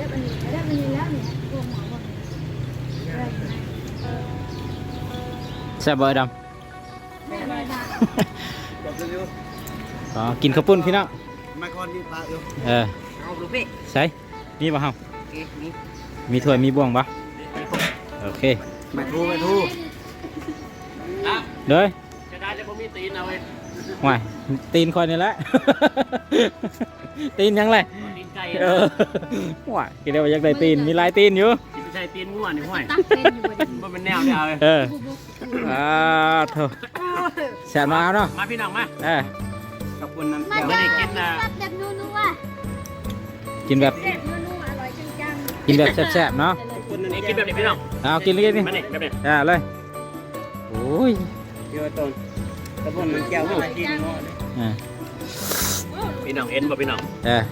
ก็บอันนี้เก็บอันนี้แล้วเนี่ยพวกหมอบอกอะไรนะแซ่บบ่ไอ้ดแม่ไม่ได้บอกเลยอยู่ำอ๋อกินข้าวปุ้นพี่น้องมาก่อนนี่ปลาอยู่เออเอาดูพี่ใส่มีบ่เฮาโอเคนี่มีถ้วยมีบ่วงบ่โอเคมาทูมาทูเด้อจะได้จะบ่มีตีนเอาไว้ห่วยตีนคอยนี่แหละ ตีนยังไงตีน ไก่เออห่วยกินได้ว่าอยากได้ตีน มีหลายตีนอยู่ กินใช่ตีนง่วนี่ห้วยตักเป็นอยู่บนนี้บ่เป็นแนวเดียวเลยเอออ่าโถแซ่บมากเนาะ มาพี่น้องมาเออขอบคุณน้ำมาเดี๋ยวจ้าไม่ได้กินนะแบบนัวกินแบบๆแบบนัวๆอร่อยจังกินแบบแซ่บๆเนาะคุณนี่กินแบบนี้พี่น้องเอากินเลยนี่มานี่แบบนี้อ่าเลยโอ้ยเยอะต้นตะบนมันแก้วหัวกินอ่าพี่น้องเอ็นบ่พี่น้องเออ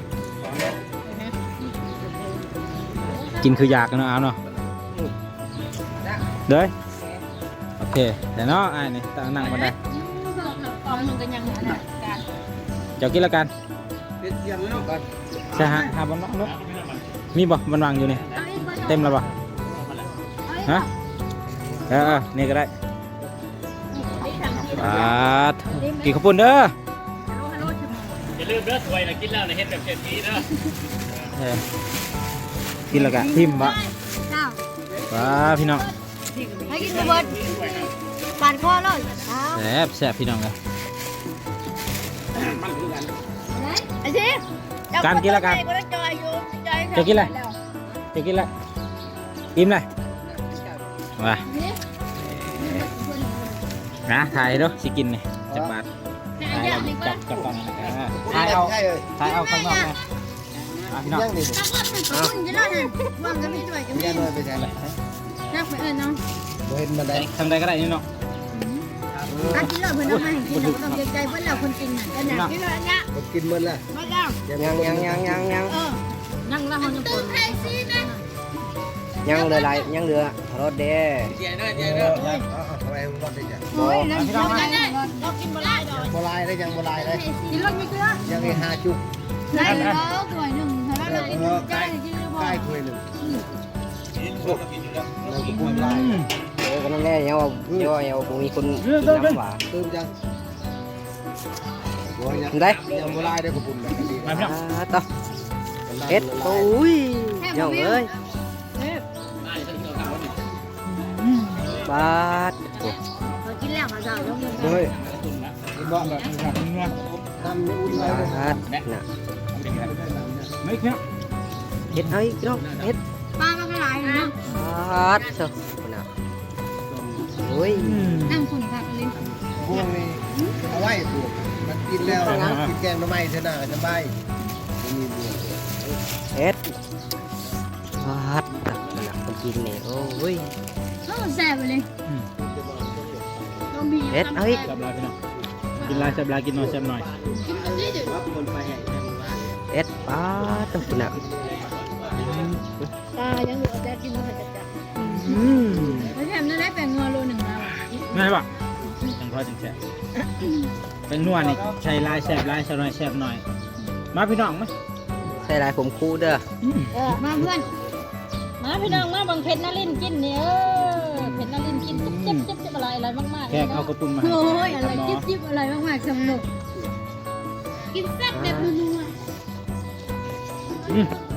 กินคืออยากกันเนาะเอาเนาะเด้อโอเคแต่เนาะอ่านี่ตั้งนั่งมาได้ๆกองมันก็ยังเหมือนกันเจ้ากินแล้วกันเป็นเสียงแล้วก่อนใช่ฮะหาบนเนาะเนาะมีบ่มันวางอยู่นี่เอาอีกบ่เต็มแล้วบ่เอาอีกบ่ฮะเออเออนี่ก็ได้อีกทางที่ปาดกินข้าวปุ้นเด้อ ลืมเด้อถ้วยนะกินแล้วนะเฮ็ดแบบเศรษฐีเด้อเออกินแล้วกันทิมบ่เจ้าว้าพี่น้องให้กินระเบิดปานคอเลยเอาแซ่บแซ่บพี่น้องเลยไอ้สิการกินแล้วกันก็ได้จอยอยู่จอยจะกินอะไรจะกินแล้วอิ่มเลยว้านะถ่ายเด้อสิกินนี่จักบาท ถ่ายเอาจับจับกล้องนี่นะอ่าถ่ายเอาใช่เลยถ่ายเอาข้างนอกนะอะพี่น้องยังดิถ้าว่าเป็นคนจะได้เห็นว่างก็มีด้วยก็มียังเลยไปแทนนักไปเอิญเนาะบ่เห็นมันได้ทำได้ก็ได้นี่เนาะอากินเลยเพื่อนเอามาให้กินเราต้องเกรงใจเพื่อนเราคนจริงน่ะกันนะกินเลยเนี่ยบ่กินมันละมาแล้วยังยังยังยังยังเออนั่งแล้วมันจะปวดใครสินะยังเหลือหลายยังเหลือรถเด้เออเอาเอาเอาไปรถได้จ้ะโอ้ยเราเราได้เรากินบะไล ดอกบ่ลายได้ยังบ่ลายได้กินรสมีเกลือยังให้หาจุกได้แล้วถ้วยหนึ่งถ้าได้กินได้กินหรือเปใกล้ล่าถ้วยหนึงเราก็กินลายเออก็นั่นแหละยังว่ายังว่ายังว่าบ่มีคนกินน้ำหวานเติมจังบ่ยังได้ยังบ่ลายได้ก็ปุ่นแบบนี้มาพี่น้องอ่าต่อเอ็ดโอ้ยเจ้าเอ้ยบาดโอ้เขา กินแล้วมาสาวลงมือเฮ้ยบอกแบบนี้ครับนวลทำอุ่นไว้เลยบาดน่ะไม่เพี้ยเฮ็ดเอาอีกรอบเฮ็ดปลามันก็หลายนะบาดเถอะน่ะโอ้ยนั่งคนขับเลยพวกนี้เอาไว้ถูกมันกินแล้วกินแกงหน่อไม้เท่านั้นก็สบายบ่มีบัวเฮ็ดบาดน่ะน่ะคนกินนี่โอ้ยก็แซ่บไปเลยต้องมีเฮ็ดเอาอีก กินลายแซ่บลายกินหน่อยแซ่บหน่อยเอ็ดบาดต้องกินอะปลายังเหลือแต่กินมันจะจัดอืมไม่ใช่มันได้แปลงงัวโลหนึ่งแล้วง่ายปะจังพอจังแซ่บเป็นนวลนี่ใช้ลายแซ่บลายแซ่บหน่อยแซ่บหน่อย มาพี่น้องไหมใส่ลายผมคู่เด้อเออมาเพื่อนมาพี่น้องมาบังเพชรนารินกินนี่เออเพชรนารินกินจิ๊บจิ๊บจิ๊บจิ๊บอะไรอะไรมากๆแค่เอากระปุนมาให้โอ้ยอะไรหมอจิ๊บ จิ๊บอะไรมากๆสนุกกินแซ่บแบบนัวอืม